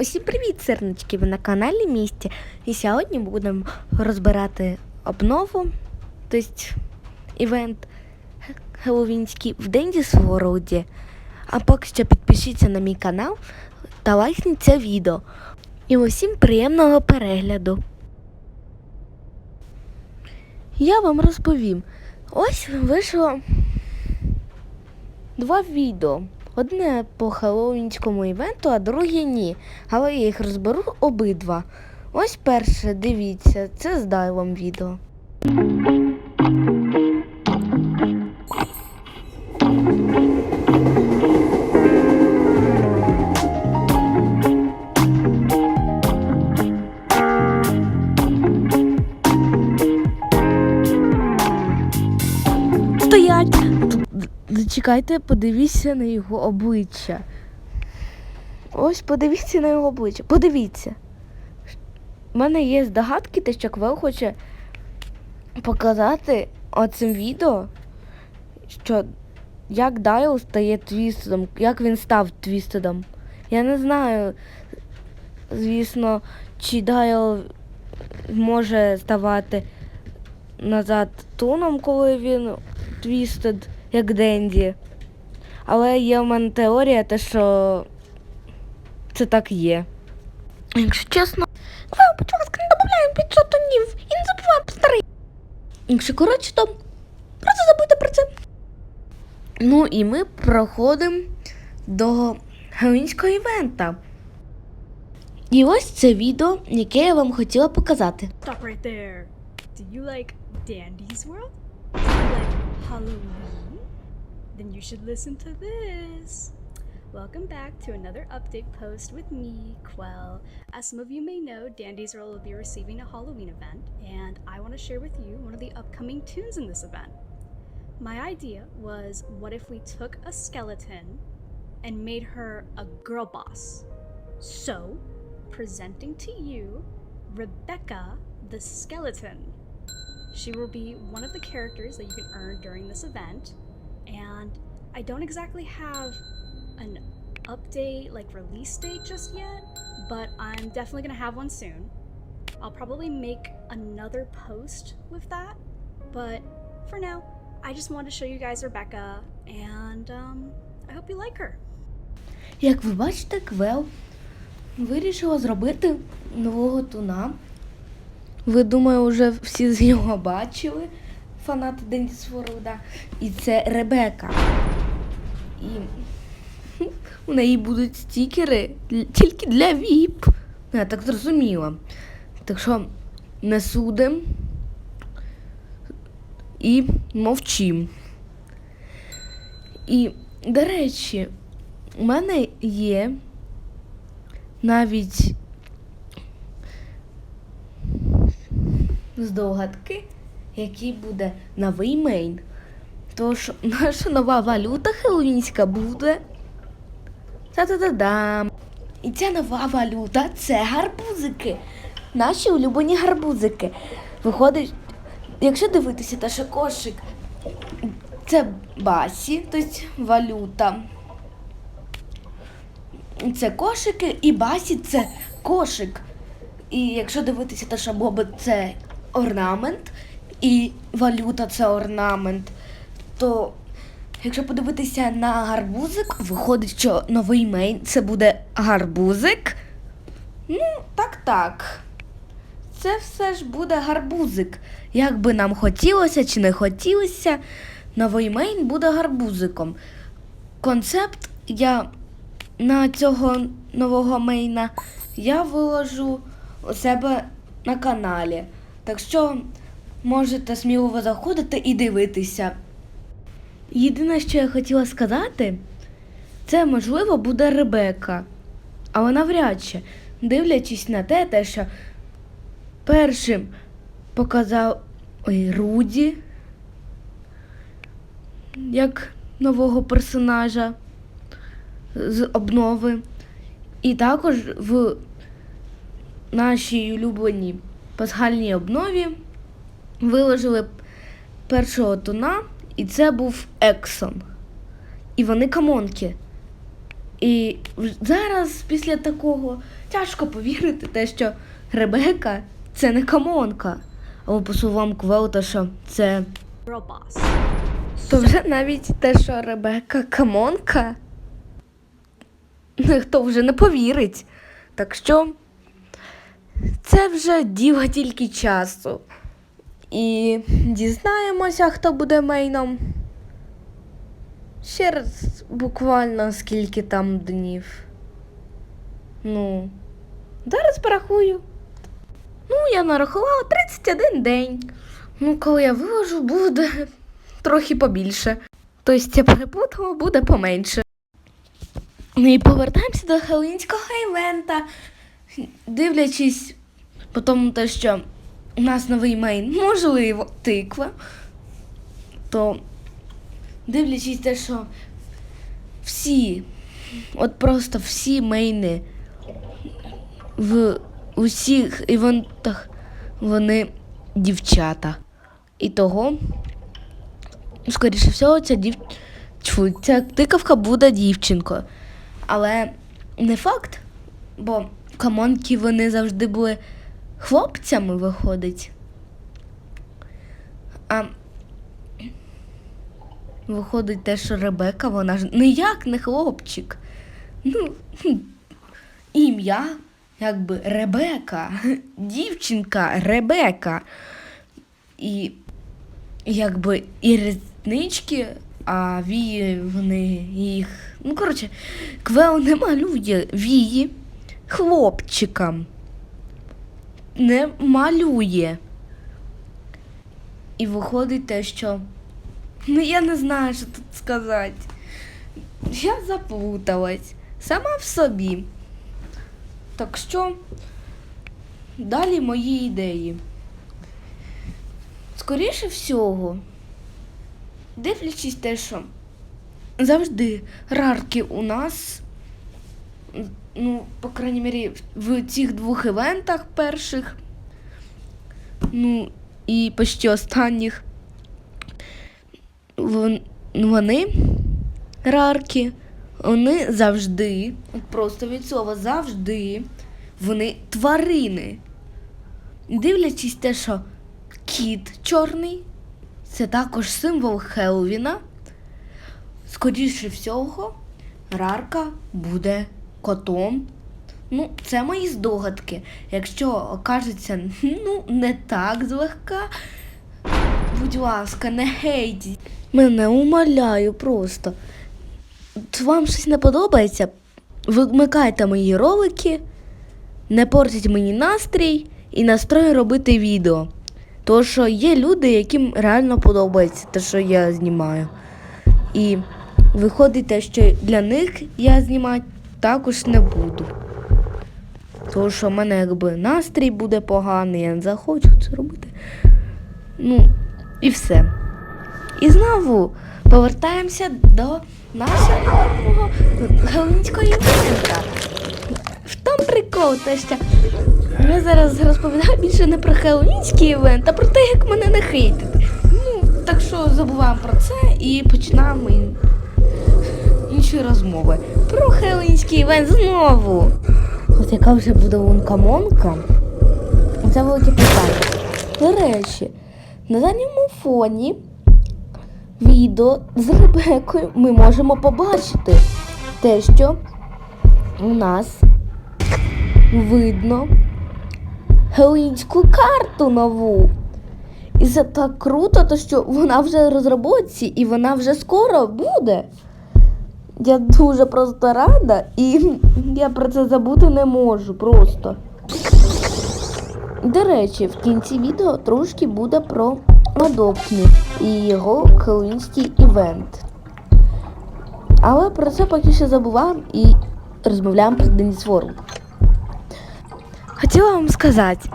Усім привіт, сирнички! Ви на каналі Місті. І сьогодні будемо розбирати обнову, тобто івент Хеллоуінський в Дендіс Ворлді. А поки що підпишіться на мій канал та лайкніть це відео. І усім приємного перегляду. Я вам розповім. Ось вийшло два відео. Одне по хеллоуінському івенту, а друге ні. Але я їх розберу обидва. Ось перше, дивіться, це з дайлом відео. Зачекайте, подивіться на його обличчя. Ось подивіться на його обличчя. Подивіться. У мене є здогадки, те, що Квел хоче показати оцим відео, що як Дайл стає твістедом, як він став твістедом. Я не знаю, звісно, чи Дайл може ставати назад туном, коли він твістед, як Денді. Але є в мене теорія, те, що це так є. Якщо чесно, Квел, будь ласка, не додаємо 500 тонів і не забувай про старий. Якщо коротше, то просто забудьте про це. Ну і ми проходимо до героїнського івента. І ось це відео, яке я вам хотіла показати. Stop right there. Do you like Dandy's World? Do you like Halloween? Then you should listen to this. Welcome back to another update post with me, Quell. As some of you may know, Dandy's World will be receiving a Halloween event, and I want to share with you one of the upcoming tunes in this event. My idea was what if we took a skeleton and made her a girl boss? So, presenting to you Rebecca the Skeleton. She will be one of the characters that you can earn during this event, and I don't exactly have an update, like release date just yet, but I'm definitely gonna have one soon. I'll probably make another post with that, but for now, I just wanted to show you guys Rebecca, and um, I hope you like her. Як ви бачите, Квел вирішила зробити нового туна. Ви, думаю, вже всі з нього бачили, Фанати Дендіс Ворлда. І це Ребека. І у неї будуть стікери тільки для ВІП. Я так зрозуміла. Так що не судим і мовчим. І, до речі, у мене є навіть здогадки, який буде новий мейн. Тож наша нова валюта хеллоуінська буде. Та-та-та-дам. І ця нова валюта це гарбузики. Наші улюблені гарбузики. Виходить, якщо дивитися, та що кошик це басі, тобто валюта. Це кошики і басі це кошик. І якщо дивитися, те, що боби це орнамент, і валюта це орнамент, то якщо подивитися на гарбузик, виходить, що новий мейн це буде гарбузик. Ну, так так. Це все ж буде гарбузик. Як би нам хотілося чи не хотілося, новий мейн буде гарбузиком. Концепт я на цього нового мейна я виложу у себе на каналі. Так що можете сміливо заходити і дивитися. Єдине, що я хотіла сказати, це можливо буде Ребека. Але навряд чи, дивлячись на те, те, що першим показав ой, Руді як нового персонажа з обнови. І також в нашій улюбленій пасхальній обнові виложили першого туна, і це був Ексон. І вони камонки. І зараз, після такого, тяжко повірити те, що Ребека це не камонка. Або по словам Квелта, що це. Boss. То вже навіть те, що Ребека камонка. Ніхто вже не повірить. Так що це вже діло тільки часу. І дізнаємося, хто буде мейном. Ще раз буквально скільки там днів. Ну, зараз порахую. Ну, я нарахувала 31 день. Ну, коли я виложу, буде трохи побільше. Тобто я перепутала, буде поменше. Ну і повертаємося до Хеллоуінського івента. Дивлячись по тому, те, що у нас новий мейн, можливо, тиква, то дивлячись те, що всі, от просто всі мейни в усіх івентах вони дівчата. І того, скоріше всього, ця дів... Тьфу, ця тикавка буде дівчинкою. Але не факт, бо камонки вони завжди були хлопцями, виходить. А виходить те, що Ребека, вона ж ніяк не хлопчик. Ну, ім'я, якби Ребека, дівчинка Ребека. І якби і реснички, а вії вони їх. Ну, коротше, Квел не малює вії хлопчикам. Не малює. І виходить те, що. Ну, я не знаю, що тут сказати. Я заплуталась сама в собі. Так що далі мої ідеї. Скоріше всього, дивлячись те, що завжди рарки у нас, ну, по крайній мірі, в цих двох івентах перших, ну, і почти останніх, вон- вони, рарки, вони завжди, просто від слова завжди, вони тварини. Дивлячись те, що кіт чорний це також символ Хеллоуіна. Скоріше всього, рарка буде котом. Ну, це мої здогадки. Якщо окажеться ну, не так злегка, будь ласка, не гейтіть. Мене умоляю просто. Вам щось не подобається? Вимикайте мої ролики, не портіть мені настрій і настрой робити відео. Тому що є люди, яким реально подобається те, що я знімаю. І виходить те, що для них я знімати також не буду. Тому що в мене якби настрій буде поганий, я не захочу це робити. Ну, і все. І знову повертаємося до нашого Галинського івента. В тому прикол, те, що я зараз розповідаю більше не про хеллоуінський івент, а про те, як мене не хейтити. Ну, так що забуваємо про це і починаємо ін- розмови. Про хеллоуінський івент знову. От яка вже буде лунка-монка? Це велике питання. До речі, на задньому фоні відео з Ребекою ми можемо побачити те, що у нас видно геоїнську карту нову. І це так круто, то що вона вже в розробці і вона вже скоро буде. Я дуже просто рада і я про це забути не можу просто. До речі, в кінці відео трошки буде про Адопні і його хеллоуінський івент. Але про це поки що забуваємо і розмовляємо про Деніс Ворлд. Хотіла вам сказати,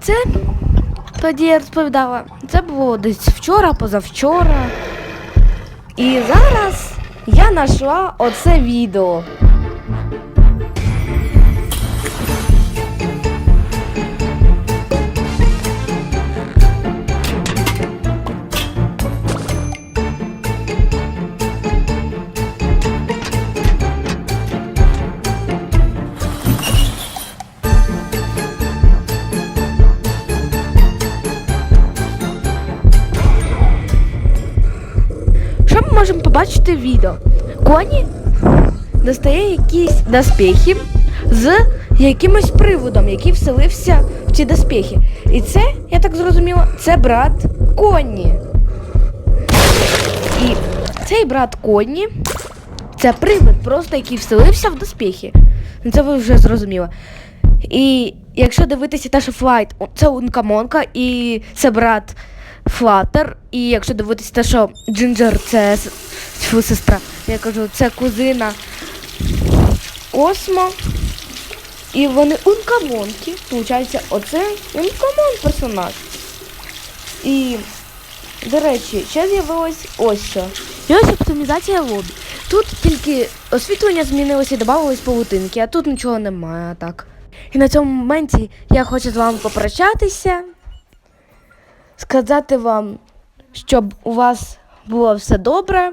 це тоді я розповідала, це було десь вчора, позавчора. І зараз я знайшла оце відео. Можемо відео. Коні достає якісь доспехи з якимось приводом, який вселився в ці доспехи. І це, я так зрозуміла, це брат Конні. І цей брат Конні це привид, просто який вселився в доспехи. Ну, Це ви вже зрозуміли. І якщо дивитися що Флайт, це Ункамонка, і це брат Флаттер. І якщо дивитися те, що Джинджер це тьфу, сестра, я кажу, це кузина Осмо. І вони Ункамонки. Получається, оце Ункамон персонаж. І, до речі, ще з'явилось ось що. І ось оптимізація лобі. Тут тільки освітлення змінилося і додавались павутинки, а тут нічого немає так. І на цьому моменті я хочу з вами попрощатися, сказати вам, щоб у вас було все добре.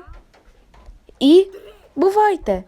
І бувайте!